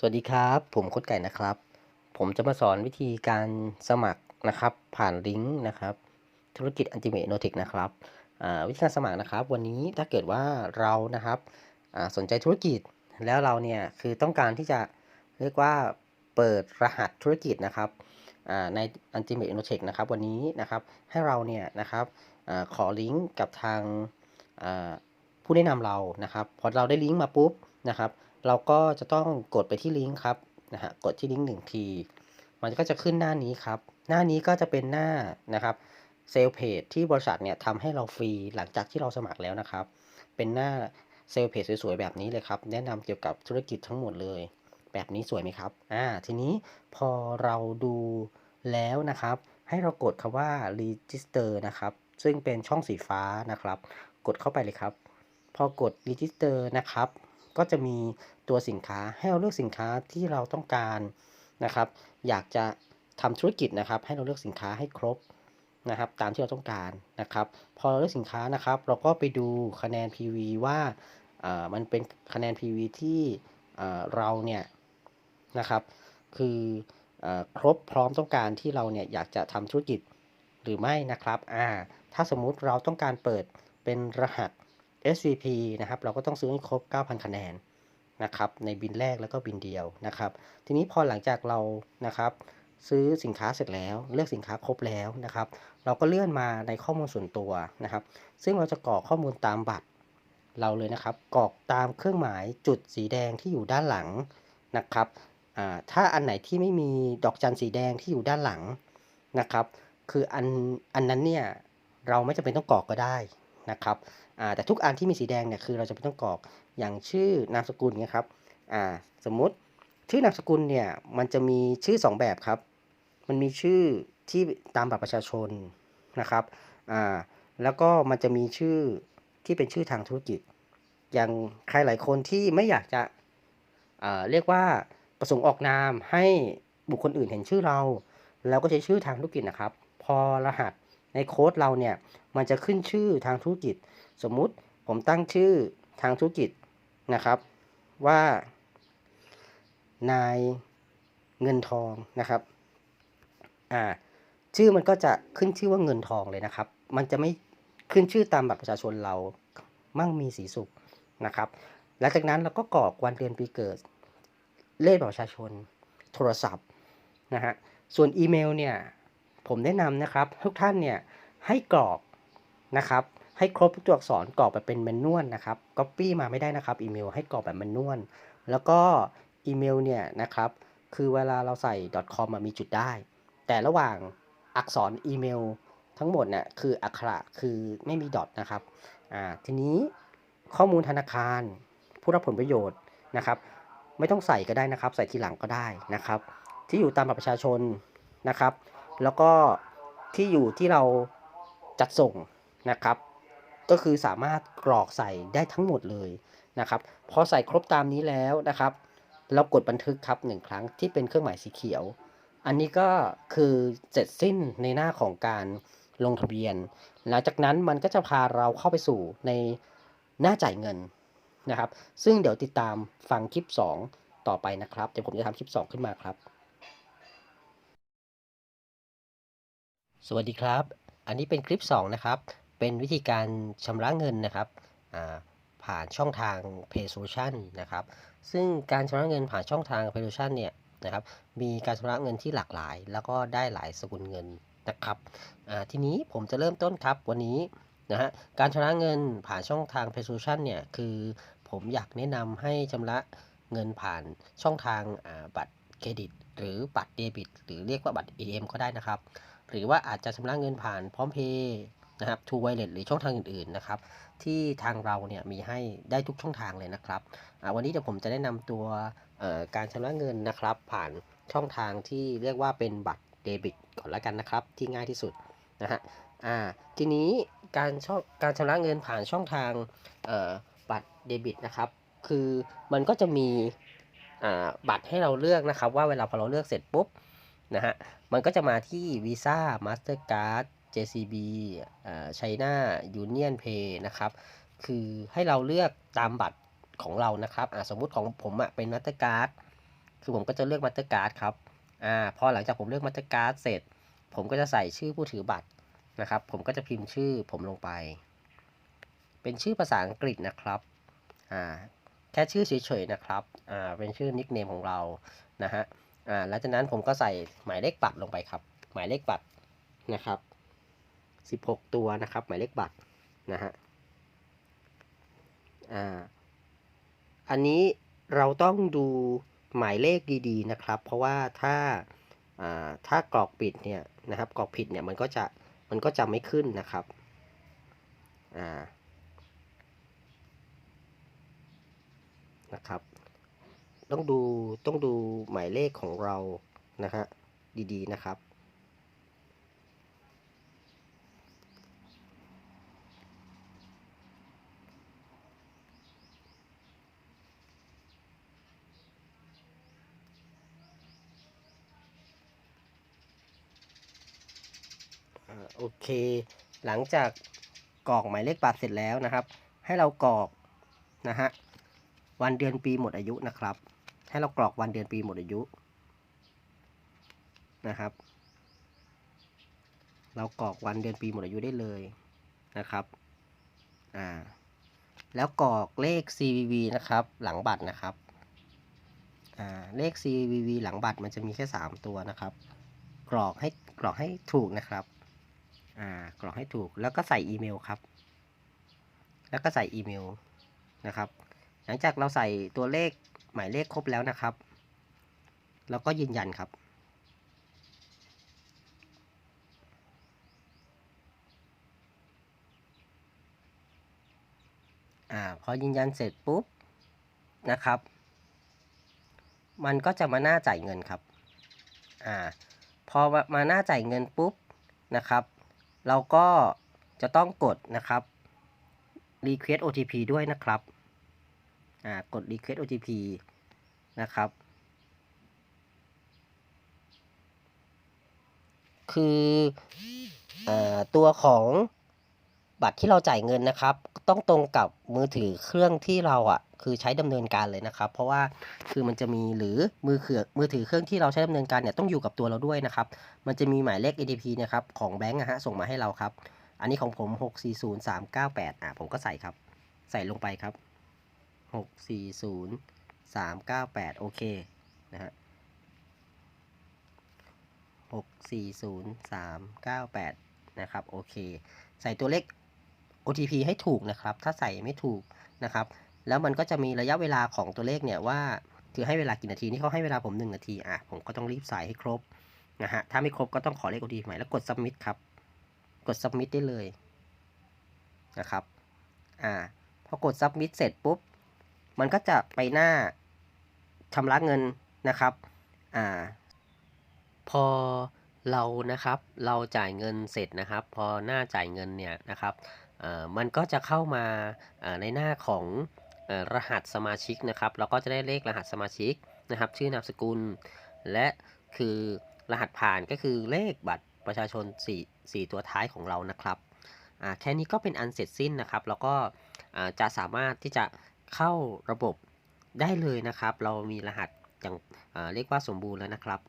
สวัสดีครับ ผมโค้ชไก่นะครับ ผมจะมาสอนวิธีการสมัครนะครับ ผ่านลิงก์นะครับ ธุรกิจ Ultimate Notic นะครับวิธีการสมัครนะครับ วันนี้ถ้าเกิดว่าเรานะครับสนใจธุรกิจแล้วเราเนี่ยคือต้องการที่จะเรียกว่าเปิดรหัสธุรกิจนะครับใน Ultimate Notic นะครับ วันนี้นะครับให้เราเนี่ยนะครับอขอลิงก์กับทางผู้แนะนำเรานะครับ พอเราได้ลิงก์มาปุ๊บนะครับ เราก็จะต้องกดไปที่ลิงก์ครับนะฮะกดที่ลิงก์หนึ่งที มันก็จะขึ้นหน้านี้ครับ หน้านี้ก็จะเป็นหน้านะครับเซลเพจที่บริษัทเนี่ยทำให้เราฟรีหลังจากที่เราสมัครแล้วนะครับ เป็นหน้าเซลเพจสวยๆแบบนี้เลยครับ แนะนำเกี่ยวกับธุรกิจทั้งหมดเลย แบบนี้สวยไหมครับอ่าทีนี้พอเราดูแล้วนะครับ ให้เรากดคำว่า register นะครับ ซึ่งเป็นช่องสีฟ้านะครับ กดเข้าไปเลยครับ พอกด register นะครับ ก็จะมีตัวสินค้าให้เราเลือกสินค้าที่เราต้องการนะครับ อยากจะทำธุรกิจนะครับ ให้เราเลือกสินค้าให้ครบนะครับ ตามที่เราต้องการนะครับ พอเราเลือกสินค้านะครับ เราก็ไปดูคะแนน PV ว่าอ่ามันเป็นคะแนน PV ที่อ่าเราเนี่ยนะครับ คืออาครบพร้อมต้องการที่เราเนี่ยอยากจะทำธุรกิจหรือไม่นะครับ อ่า ถ้าสมมุติเราต้องการเปิดเป็นรหัส SVP นะครับเราก็ต้องซื้อให้ครบ 9,000 คะแนนนะครับในบินแรกแล้วก็บินเดียวนะครับ ทีนี้พอหลังจากเรานะครับซื้อสินค้าเสร็จแล้ว เลือกสินค้าครบแล้วนะครับ เราก็เลื่อนมาในข้อมูลส่วนตัวนะครับ ซึ่งเราจะกรอกข้อมูลตามบัตรเราเลยนะครับกรอกตามเครื่องหมายจุดสีแดงที่อยู่ด้านหลังนะครับถ้าอันไหนที่ไม่มีดอกจันสีแดงที่อยู่ด้านหลังนะครับ คืออันอันนั้นเนี่ยเราไม่จำเป็นต้องกรอกก็ได้นะครับ แต่ทุกอันที่มีสีแดงเนี่ยคือเราจะไม่ต้องกรอกอย่างชื่อนามสกุลเนี่ยครับสมมุติชื่อนามสกุลเนี่ยมันจะมีชื่อ 2 แบบครับ มันมีชื่อที่ตามบัตรประชาชนนะครับแล้วก็มันจะมีชื่อที่เป็นชื่อทางธุรกิจ อย่างใครหลายคนที่ไม่อยากจะเรียกว่าประสงค์ออกนามให้บุคคลอื่นเห็นชื่อเรา แล้วก็ใช้ชื่อทางธุรกิจนะครับ พอรหัส ในโค้ดเราเนี่ยมันจะขึ้นชื่อทางธุรกิจ สมมุติผมตั้งชื่อทางธุรกิจนะครับว่า นายเงินทองนะครับอ่าชื่อมันก็จะขึ้นชื่อว่าเงินทองเลยนะครับ มันจะไม่ขึ้นชื่อตามบัตรประชาชนเรามั่งมีสีสุขนะครับหลังจากนั้นเราก็กรอกวันเดือนปีเกิด เลขบัตรประชาชน โทรศัพท์นะฮะส่วนอีเมลเนี่ย ผมแนะนำนะครับ ทุกท่านเนี่ยให้กรอกนะครับ ให้ครบทุกตัวอักษรกรอกแบบเป็นแมนนวลนะครับก๊อปปี้มาไม่ได้นะครับอีเมลให้กรอกแบบแมนนวลแล้วก็อีเมลเนี่ยนะครับคือเวลาเราใส่ .com อะมีจุดได้ แต่ระหว่างอักษรอีเมลทั้งหมดเนี่ยคืออักขระคือไม่มีดอทนะครับอ่าทีนี้ข้อมูลธนาคาร ผู้รับผลประโยชน์นะครับ ไม่ต้องใส่ก็ได้นะครับ ใส่ทีหลังก็ได้นะครับ ที่อยู่ตามบัตรประชาชนนะครับ แล้วก็ที่อยู่ที่เราจัดส่งนะครับ ก็คือสามารถกรอกใส่ได้ทั้งหมดเลยนะครับพอใส่ครบตามนี้แล้วนะครับ เรากดบันทึกครับหนึ่งครั้งที่เป็นเครื่องหมายสีเขียว อันนี้ก็คือเสร็จสิ้นในหน้าของการลงทะเบียน หลังจากนั้นมันก็จะพาเราเข้าไปสู่ในหน้าจ่ายเงินนะครับ ซึ่งเดี๋ยวติดตามฟังคลิป 2 ต่อไปนะครับ เดี๋ยวผมจะทำคลิป 2 ขึ้นมาครับ สวัสดีครับ อันนี้เป็นคลิป 2 นะครับ เป็นวิธีการชำระเงินนะครับผ่านช่องทาง Pay Solution นะครับ ซึ่งการชำระเงินผ่านช่องทาง Pay Solution เนี่ยนะครับ มีการชำระเงินที่หลากหลาย แล้วก็ได้หลายสกุลเงินนะครับทีนี้ผมจะเริ่มต้นครับวันนี้นะฮะ การชำระเงินผ่านช่องทาง Pay Solution เนี่ย คือผมอยากแนะนำให้ชำระเงินผ่านช่องทางบัตรเครดิต หรือบัตรเดบิต หรือเรียกว่าบัตร ATM ก็ได้นะครับ หรือว่าอาจจะชำระเงินผ่านพร้อมเพย์นะครับ True Wallet หรือช่องทางอื่นๆนะครับ ที่ทางเราเนี่ยมีให้ได้ทุกช่องทางเลยนะครับวันนี้เดี๋ยวผมจะแนะนำตัวการชำระเงินนะครับ ผ่านช่องทางที่เรียกว่าเป็นบัตรเดบิตก่อนแล้วกันนะครับ ที่ง่ายที่สุดนะฮะอ่าทีนี้การช่องการชำระเงินผ่านช่องทางบัตรเดบิตนะครับ คือมันก็จะมีบัตรให้เราเลือกนะครับ ว่าเวลาพอเราเลือกเสร็จปุ๊บ นะฮะ มันก็จะมาที่ Visa Mastercard JCB อ่า China Union Pay นะครับ คือให้เราเลือกตามบัตรของเรานะครับอ่าสมมุติของผมอะเป็น Mastercard คือผมก็จะเลือกมาสเตอร์การ์ดครับอ่าพอหลังจากผมเลือกมาสเตอร์การ์ดเสร็จ ผมก็จะใส่ชื่อผู้ถือบัตรนะครับ ผมก็จะพิมพ์ชื่อผมลงไป เป็นชื่อภาษาอังกฤษนะครับอ่าแค่ชื่อเฉยๆนะครับอ่าเป็นชื่อนิกเนมของเรานะฮะ อ่าหลังจากนั้นผมก็ใส่หมายเลขบัตรลงไปครับ หมายเลขบัตรนะครับ16ตัวนะครับ หมายเลขบัตรนะฮะอ่าอันนี้เราต้องดูหมายเลขดีๆนะครับ เพราะว่าถ้าอ่าถ้ากรอกปิดเนี่ยนะครับกรอกผิดเนี่ยมันก็จะมันก็จะไม่ขึ้นนะครับอ่านะครับ ต้องดูต้องดูหมายเลขของเรานะฮะดีๆนะครับ โอเค หลังจากกรอกหมายเลขบัตรเสร็จแล้วนะครับ ให้เรากรอกนะฮะวันเดือนปีหมดอายุนะครับ ให้เรากรอกวันเดือนปีหมดอายุนะครับ เรากรอกวันเดือนปีหมดอายุได้เลยนะครับอ่าแล้วกรอกเลข CVV นะครับ หลังบัตรนะครับอ่าเลข CVV หลังบัตรมันจะมีแค่ 3 ตัวนะครับ กรอกให้กรอกให้ถูกนะครับอ่ากรอกให้ถูกแล้วก็ใส่อีเมลครับ แล้วก็ใส่อีเมลนะครับ หลังจากเราใส่ตัวเลข หมายเลขครบแล้วนะครับเราก็ยืนยันครับอ่าพอยืนยันเสร็จปุ๊บนะครับ มันก็จะมาหน้าจ่ายเงินครับอ่าพอมาหน้าจ่ายเงินปุ๊บนะครับ เราก็จะต้องกดนะครับ request OTP ด้วยนะครับ กด request OTP นะครับ คืออตัวของบัตรที่เราจ่ายเงินนะครับ ต้องตรงกับมือถือเครื่องที่เราอะคือใช้ดำเนินการเลยนะครับ เพราะว่าคือมันจะมีหรือมือเขือมือถือเครื่องที่เราใช้ดำเนินการเนี่ยต้องอยู่กับตัวเราด้วยนะครับ มันจะมีหมายเลข ATP นะครับของแบงก์นะฮะส่งมาให้เราครับ อันนี้ของผม 640398อะผมก็ใส่ครับ ใส่ลงไปครับ 640398 โอเค นะฮะ640398 นะครับ โอเค ใส่ตัวเลข OTP ให้ถูกนะครับ ถ้าใส่ไม่ถูกนะครับ แล้วมันก็จะมีระยะเวลาของตัวเลขเนี่ยว่าคือให้เวลากี่นาทีนี่เขาให้เวลาผม 1 นาที อะ ผมก็ต้องรีบใส่ให้ครบนะฮะ ถ้าไม่ครบก็ต้องขอเลข OTP ใหม่แล้วกด submit ครับ กด submit ได้เลยนะครับ อ่า พอกด submit เสร็จปุ๊บ มันก็จะไปหน้าชำระเงินนะครับอ่าพอเรานะครับเราจ่ายเงินเสร็จนะครับ พอหน้าจ่ายเงินเนี่ยนะครับอ่อมันก็จะเข้ามาอ่อในหน้าของเอ่อรหัสสมาชิกนะครับ เราก็จะได้เลขรหัสสมาชิกนะครับ ชื่อนามสกุล และคือรหัสผ่านก็คือเลขบัตรประชาชน 4 4 ตัวท้ายของเรานะครับอ่าแค่นี้ก็เป็นอันเสร็จสิ้นนะครับ แล้วก็อ่าจะสามารถที่จะ เข้าระบบได้เลยนะครับ เรามีรหัสอย่างอ่าเรียกว่าสมบูรณ์แล้วนะครับ